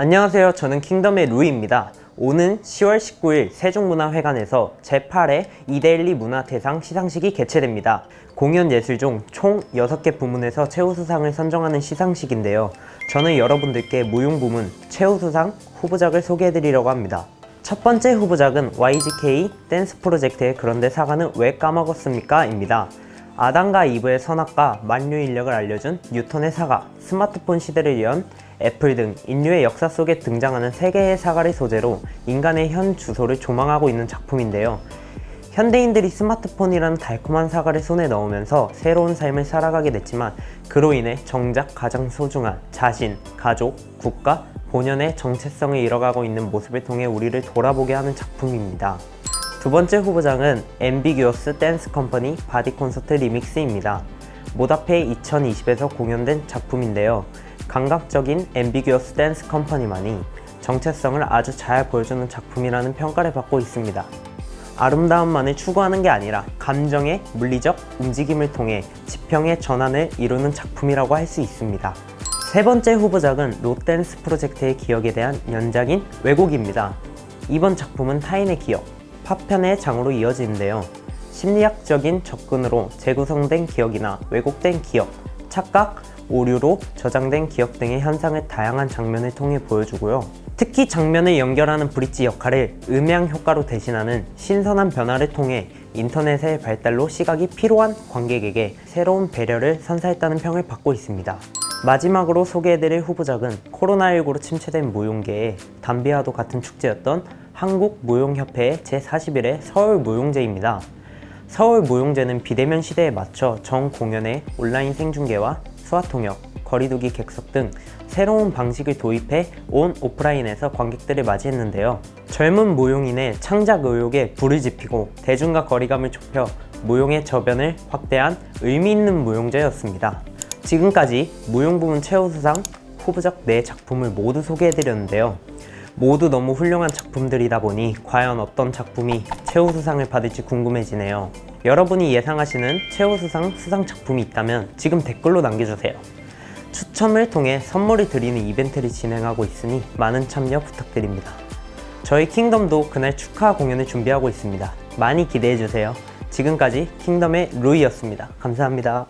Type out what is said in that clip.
안녕하세요. 저는 킹덤의 루이입니다. 오는 10월 19일 세종문화회관에서 제8회 이데일리 문화대상 시상식이 개최됩니다. 공연 예술종 총 6개 부문에서 최우수상을 선정하는 시상식인데요. 저는 여러분들께 무용 부문 최우수상 후보작을 소개해드리려고 합니다. 첫 번째 후보작은 YGK 댄스 프로젝트의 그런데 사과는 왜 까먹었습니까? 입니다. 아담과 이브의 선악과 만유 인력을 알려준 뉴턴의 사과, 스마트폰 시대를 연 애플 등 인류의 역사 속에 등장하는 세 개의 사과를 소재로 인간의 현 주소를 조망하고 있는 작품인데요. 현대인들이 스마트폰이라는 달콤한 사과를 손에 넣으면서 새로운 삶을 살아가게 됐지만 그로 인해 정작 가장 소중한 자신, 가족, 국가, 본연의 정체성을 잃어가고 있는 모습을 통해 우리를 돌아보게 하는 작품입니다. 두 번째 후보장은 앰비규어스 댄스 컴퍼니 바디 콘서트 리믹스입니다. 모다페 2020에서 공연된 작품인데요. 감각적인 앰비규어스 댄스 컴퍼니만이 정체성을 아주 잘 보여주는 작품이라는 평가를 받고 있습니다. 아름다움만을 추구하는 게 아니라 감정의 물리적 움직임을 통해 지평의 전환을 이루는 작품이라고 할 수 있습니다. 세 번째 후보작은 롯댄스 프로젝트의 기억에 대한 연장인 왜곡입니다. 이번 작품은 타인의 기억, 파편의 장으로 이어지는데요. 심리학적인 접근으로 재구성된 기억이나 왜곡된 기억, 착각, 오류로 저장된 기억 등의 현상을 다양한 장면을 통해 보여주고요. 특히 장면을 연결하는 브릿지 역할을 음향 효과로 대신하는 신선한 변화를 통해 인터넷의 발달로 시각이 필요한 관객에게 새로운 배려를 선사했다는 평을 받고 있습니다. 마지막으로 소개해드릴 후보작은 코로나19로 침체된 무용계의 담비와도 같은 축제였던 한국무용협회의 제41회 서울무용제입니다. 서울무용제는 비대면 시대에 맞춰 전 공연의 온라인 생중계와 수화통역, 거리두기 객석 등 새로운 방식을 도입해 온 오프라인에서 관객들을 맞이했는데요. 젊은 무용인의 창작 의욕에 불을 지피고 대중과 거리감을 좁혀 무용의 저변을 확대한 의미 있는 무용제였습니다. 지금까지 무용 부문 최우수상 후보작 4작품을 모두 소개해드렸는데요. 모두 너무 훌륭한 작품들이다 보니 과연 어떤 작품이 최우수상을 받을지 궁금해지네요. 여러분이 예상하시는 최우수상 수상 작품이 있다면 지금 댓글로 남겨주세요. 추첨을 통해 선물을 드리는 이벤트를 진행하고 있으니 많은 참여 부탁드립니다. 저희 킹덤도 그날 축하 공연을 준비하고 있습니다. 많이 기대해주세요. 지금까지 킹덤의 루이였습니다. 감사합니다.